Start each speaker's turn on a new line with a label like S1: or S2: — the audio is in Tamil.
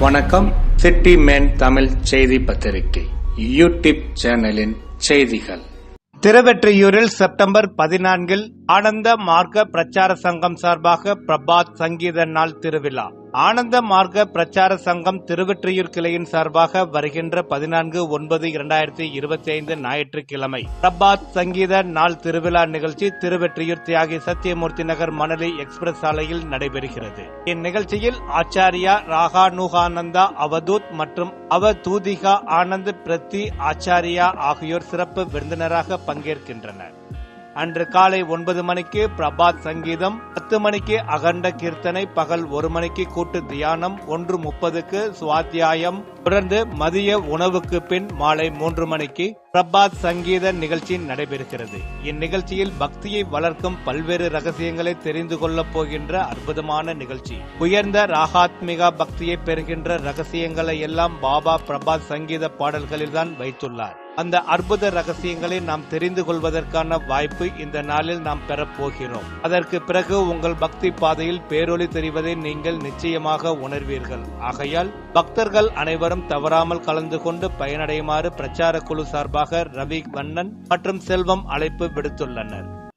S1: வணக்கம். சிட்டி மேன் தமிழ் செய்தி பத்திரிகை யூடியூப் சேனலின் செய்திகள். திருவெற்றியூரில் செப்டம்பர் பதினான்கில் ஆனந்த மார்க்க பிரச்சார சங்கம் சார்பாக பிரபாத் சங்கீத நாள் திருவிழா. ஆனந்த மார்க்க பிரச்சார சங்கம் திருவெற்றியூர் கிளையின் சார்பாக வருகின்ற பதினான்கு ஒன்பது இரண்டாயிரத்தி இருபத்தி ஐந்து ஞாயிற்றுக்கிழமை. பிரபாத் சங்கீத நாள் திருவிழா நிகழ்ச்சி திருவெற்றியூர் தியாகி சத்தியமூர்த்தி நகர் மணலி எக்ஸ்பிரஸ் சாலையில் நடைபெறுகிறது. இந்நிகழ்ச்சியில் ஆச்சாரியா ராகா நூகானந்தா அவதூத் மற்றும் அவதூதிகா ஆனந்த் பிரதி ஆச்சாரியா ஆகியோர் சிறப்பு விருந்தினராக பங்கேற்கின்றனர். அன்று காலை ஒன்பது மணிக்கு பிரபாத் சங்கீதம் பத்து மணிக்கு அகண்ட கீர்த்தனை பகல் ஒரு மணிக்கு கூட்டு தியானம் ஒன்று முப்பதுக்கு சுவாத்தியாயம் தொடர்ந்து மதிய உணவுக்கு பின் மாலை மூன்று மணிக்கு பிரபாத் சங்கீத நிகழ்ச்சி நடைபெறுகிறது. இந்நிகழ்ச்சியில் பக்தியை வளர்க்கும் பல்வேறு ரகசியங்களை தெரிந்து கொள்ளப் போகின்ற அற்புதமான நிகழ்ச்சி. உயர்ந்த ராகாத்மிகா பக்தியை பெறுகின்ற ரகசியங்களை எல்லாம் பாபா பிரபாத் சங்கீத பாடல்களில்தான் வைத்துள்ளார். அந்த அற்புத ரகசியங்களை நாம் தெரிந்து கொள்வதற்கான வாய்ப்பு இந்த நாளில் நாம் பெறப்போகிறோம் அதற்கு பிறகு உங்கள் பக்தி பாதையில் பேரொளி தெரிவதை நீங்கள் நிச்சயமாக உணர்வீர்கள். ஆகையால் பக்தர்கள் அனைவரும் தவறாமல் கலந்து கொண்டு பயனடையுமாறு பிரச்சார குழு சார்பாக ரவி வண்ணன் மற்றும் செல்வம் அழைப்பு விடுத்துள்ளனர்.